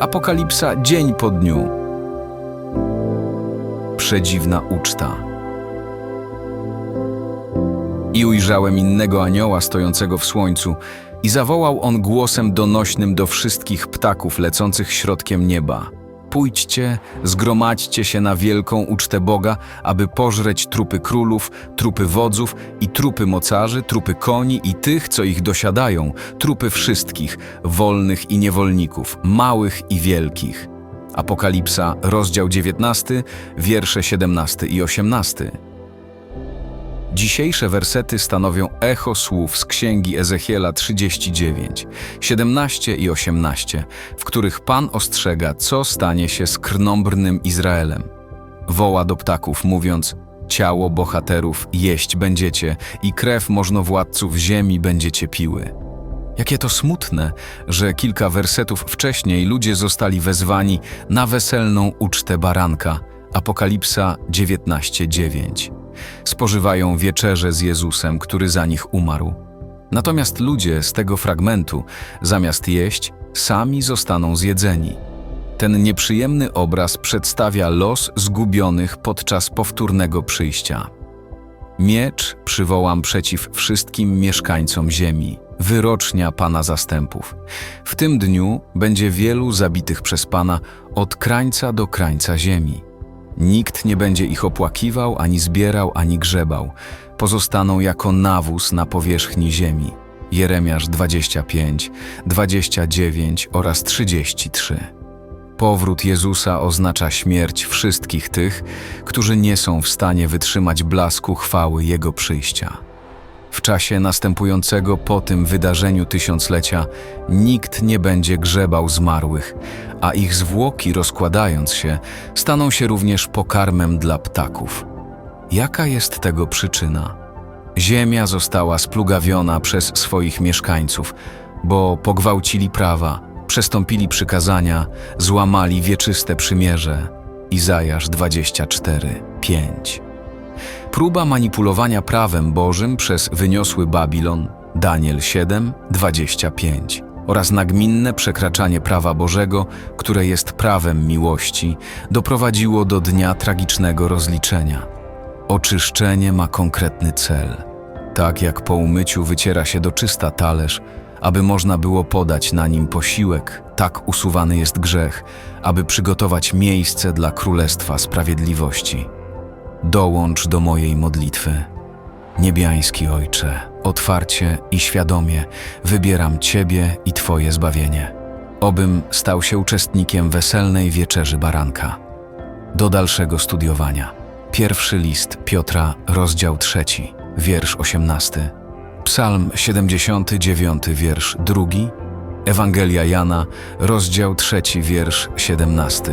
Apokalipsa dzień po dniu. Przedziwna uczta. I ujrzałem innego anioła stojącego w słońcu, i zawołał on głosem donośnym do wszystkich ptaków lecących środkiem nieba. Pójdźcie, zgromadźcie się na wielką ucztę Boga, aby pożreć trupy królów, trupy wodzów i trupy mocarzy, trupy koni i tych, co ich dosiadają, trupy wszystkich, wolnych i niewolników, małych i wielkich. Apokalipsa, rozdział 19, wiersze 17 i 18. Dzisiejsze wersety stanowią echo słów z księgi Ezechiela 39, 17 i 18, w których Pan ostrzega, co stanie się z krnąbrnym Izraelem. Woła do ptaków, mówiąc: Ciało bohaterów jeść będziecie i krew możnowładców ziemi będziecie piły. Jakie to smutne, że kilka wersetów wcześniej ludzie zostali wezwani na weselną ucztę baranka. Apokalipsa 19:9. Spożywają wieczerze z Jezusem, który za nich umarł. Natomiast ludzie z tego fragmentu, zamiast jeść, sami zostaną zjedzeni. Ten nieprzyjemny obraz przedstawia los zgubionych podczas powtórnego przyjścia. Miecz przywołam przeciw wszystkim mieszkańcom ziemi, wyrocznia Pana zastępów. W tym dniu będzie wielu zabitych przez Pana od krańca do krańca ziemi. Nikt nie będzie ich opłakiwał, ani zbierał, ani grzebał. Pozostaną jako nawóz na powierzchni ziemi. Jeremiasz 25, 29 oraz 33. Powrót Jezusa oznacza śmierć wszystkich tych, którzy nie są w stanie wytrzymać blasku chwały Jego przyjścia. W czasie następującego po tym wydarzeniu tysiąclecia nikt nie będzie grzebał zmarłych, a ich zwłoki rozkładając się staną się również pokarmem dla ptaków. Jaka jest tego przyczyna? Ziemia została splugawiona przez swoich mieszkańców, bo pogwałcili prawa, przestąpili przykazania, złamali wieczyste przymierze. Izajasz 24, 5. Próba manipulowania prawem Bożym przez wyniosły Babilon, Daniel 7, 25 oraz nagminne przekraczanie prawa Bożego, które jest prawem miłości, doprowadziło do dnia tragicznego rozliczenia. Oczyszczenie ma konkretny cel. Tak jak po umyciu wyciera się do czysta talerz, aby można było podać na nim posiłek, tak usuwany jest grzech, aby przygotować miejsce dla Królestwa Sprawiedliwości. Dołącz do mojej modlitwy. Niebiański Ojcze, otwarcie i świadomie wybieram Ciebie i Twoje zbawienie. Obym stał się uczestnikiem weselnej wieczerzy baranka. Do dalszego studiowania. Pierwszy list Piotra, rozdział trzeci, wiersz 18. Psalm 79, wiersz drugi. Ewangelia Jana, rozdział trzeci, wiersz 17.